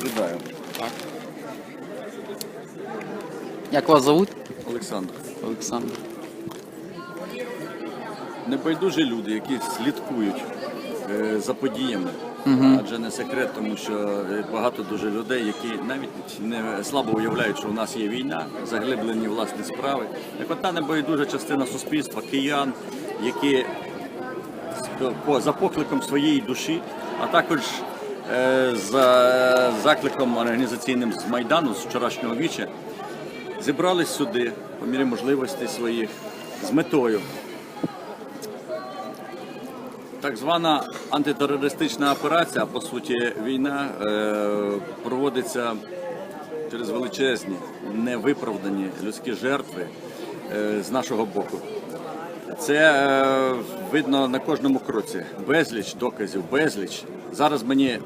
розповідаю. Так. Як вас зовуть? Олександр. Олександр. Небайдужі люди, які слідкують е, за подіями. Адже не секрет, тому що е, багато дуже людей, які навіть не слабо уявляють, що у нас є війна, заглиблені власні справи. Так от та небайдужа частина суспільства, киян, які по, за покликом своєї душі, а також за закликом організаційним з Майдану, з вчорашнього віча, зібрались сюди по мірі можливостей своїх з метою так звана антитерористична операція, по суті, війна е, проводиться через величезні, невиправдані людські жертви е, з нашого боку. Це е, видно на кожному кроці. Безліч доказів, безліч. Зараз мені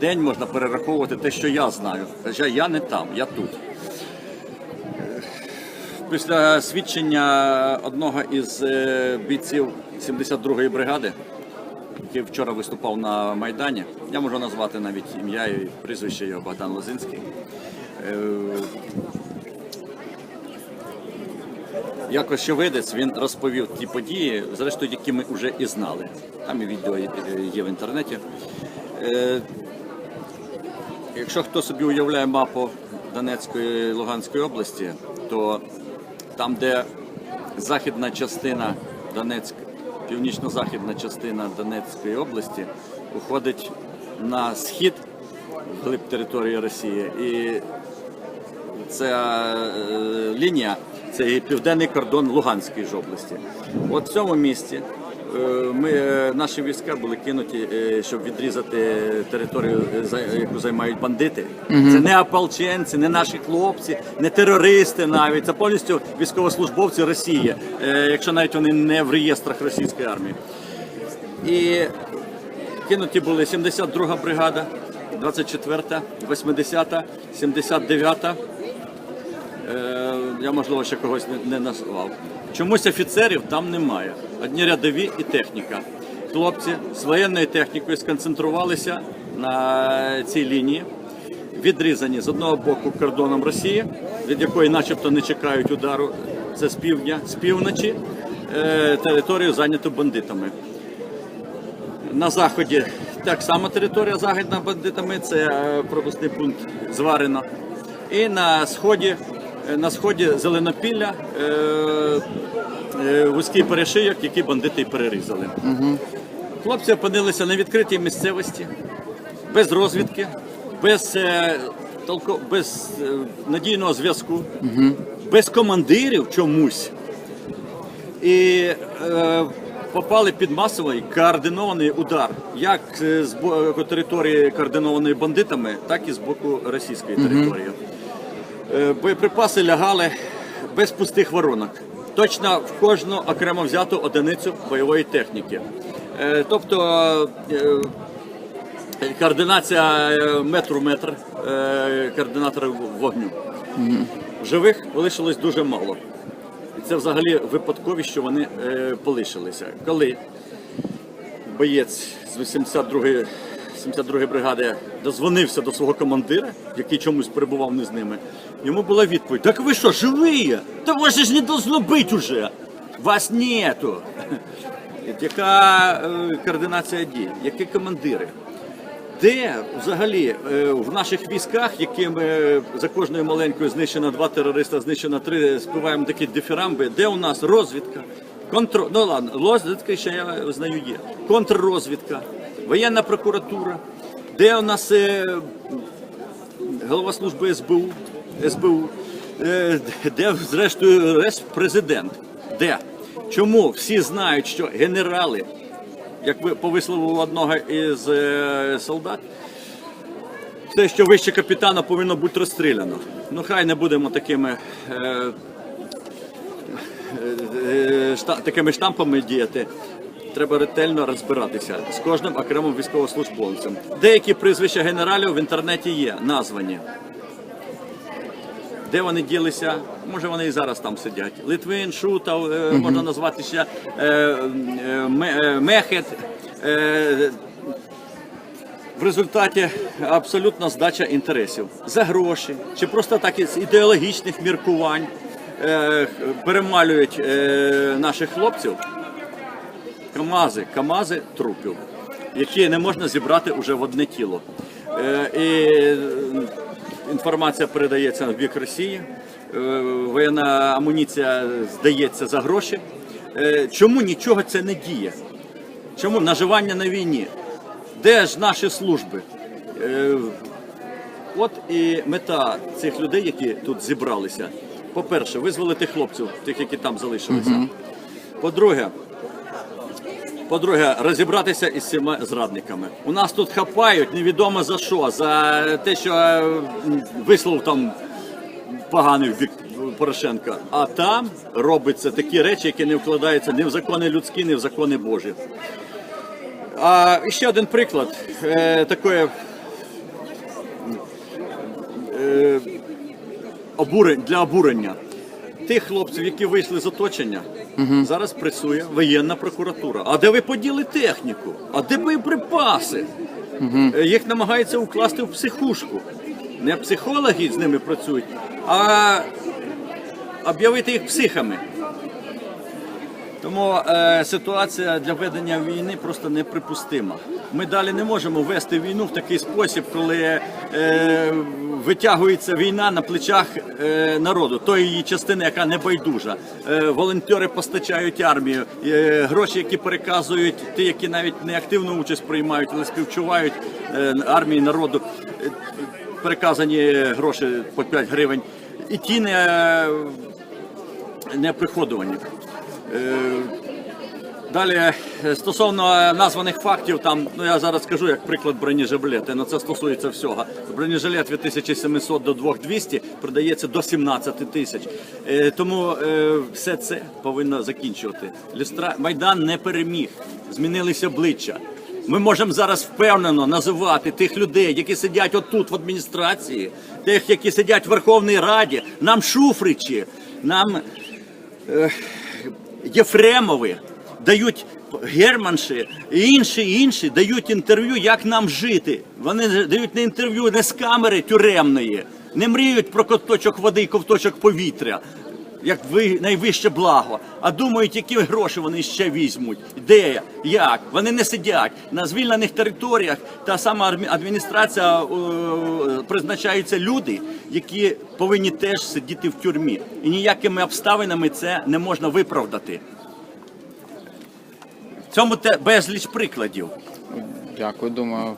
день можна перераховувати те, що я знаю. Хоча я не там, я тут. Після свідчення одного із е, бійців 72-ї бригади, який вчора виступав на Майдані, я можу назвати навіть ім'я і прізвище його Богдан Лозинський. Е, Як очевидець він розповів ті події, зрештою, які ми вже і знали. Там і відео є- є в інтернеті. Якщо хто собі уявляє мапу Донецької Луганської області, то там, де західна частина Донецьк, північно-західна частина Донецької області уходить на схід глиб території Росії, і ця е, лінія це південний кордон Луганської ж області. От в цьому місці ми, е, наші війська були кинуті, е, щоб відрізати територію, е, яку займають бандити. Це не ополченці, не наші хлопці, не терористи навіть. Це повністю військовослужбовці Росії, е, якщо навіть вони не в реєстрах російської армії. І кинуті були 72-га бригада, 24, 80, 79. Е, я можливо ще когось не назвав. Чомусь офіцерів там немає. Одні рядові і техніка. Хлопці з воєнною технікою сконцентрувалися на цій лінії, відрізані з одного боку кордоном Росії, від якої начебто не чекають удару. Це з півдня, з півночі, е, територію зайняту бандитами. На заході так само територія зайнята бандитами, це е, пропускний пункт Зварина. І на сході, е, на сході Зеленопілля е, вузький перешийок, який бандити перерізали. Хлопці опинилися на відкритій місцевості, без розвідки, без, е, толко, без е, надійного зв'язку, без командирів чомусь і е, попали під масовий координований удар, як е, з боку території координованої бандитами, так і з боку російської території. Е, боєприпаси лягали без пустих воронок. Точно в кожну окремо взяту одиницю бойової техніки. Е, тобто е, координація е, метр в е, координатора вогню. Живих залишилось дуже мало. І це взагалі випадкові, що вони полишилися. Коли боєць з 82-ї 72-ї бригади дозвонився до свого командира, який чомусь перебував не з ними, йому була відповідь: Так ви що, живі? Та вас ж не должно бути уже! Вас нету! Яка е, координація дій? Які командири? Де взагалі е, в наших військах, якими е, за кожною маленькою знищено два терориста, знищено три, співаємо такі дифірамби, де у нас розвідка, контр... ну ладно, розвідка ще я знаю є, контррозвідка, воєнна прокуратура, де у нас е, голова служби СБУ, СБУ, е, де зрештою реш президент. Де? Чому всі знають, що генерали, як ви по вислову одного із е, солдат, те, що вище капітана повинно бути розстріляно. Ну хай не будемо такими. Е, такими штампами діяти. Треба ретельно розбиратися з кожним окремим військовослужбовцем. Деякі прізвища генералів в інтернеті є названі. Де вони ділися? Може вони і зараз там сидять. Литвин, Шутов, е, можна назвати ще е, е, Мехет. В результаті абсолютна здача інтересів за гроші чи просто так із ідеологічних міркувань перемалюють наших хлопців. КАМАЗи, КАМАЗи трупів, які не можна зібрати уже в одне тіло. Е, і е, інформація передається в бік Росії, е, воєнна амуніція здається за гроші. Чому нічого це не діє? Чому наживання на війні? Де ж наші служби? От і мета цих людей, які тут зібралися. По-перше, визволити хлопців, тих, які там залишилися. По-друге, по-друге, розібратися із цими зрадниками. У нас тут хапають невідомо за що, за те, що е, вислов там поганий в бік Порошенка. А там робиться такі речі, які не вкладаються ні в закони людські, ні в закони Божі. А ще один приклад е, такої е, обурень, для обурення. Тих хлопців, які вийшли з оточення, зараз працює воєнна прокуратура. А де ви поділи техніку? А де боєприпаси? Е, Їх намагаються укласти в психушку. Не психологи з ними працюють, а об'явити їх психами. Тому е, ситуація для ведення війни просто неприпустима. Ми далі не можемо вести війну в такий спосіб, коли е, витягується війна на плечах е, народу, тої її частини, яка не байдужа. Е, волонтери постачають армію, гроші, які переказують, ті, які навіть не активну участь приймають, але співчувають армії народу. Переказані гроші по 5 гривень. І ті не, не приходовані. Далі е, стосовно названих фактів, там ну я зараз скажу як приклад бронежилети, але це стосується всього. Бронежилет від 1700 до 2200 продається до 17 тисяч. Е, Тому е, все це повинно закінчувати. Люстра майдан не переміг, змінилися обличчя. Ми можемо зараз впевнено називати тих людей, які сидять отут в адміністрації, тих, які сидять в Верховній Раді, нам шуфричі, нам Єфремови, дають Германші і інші, інші дають інтерв'ю, як нам жити. Вони дають не інтерв'ю не з камери тюремної, не мріють про ковточок води і ковточок повітря, як ви найвище благо, а думають, які гроші вони ще візьмуть, де, як. Вони не сидять на звільнених територіях. Та сама адміністрація е, призначаються люди, які повинні теж сидіти в тюрмі. І ніякими обставинами це не можна виправдати. Цьому те безліч прикладів. Дякую, думаю,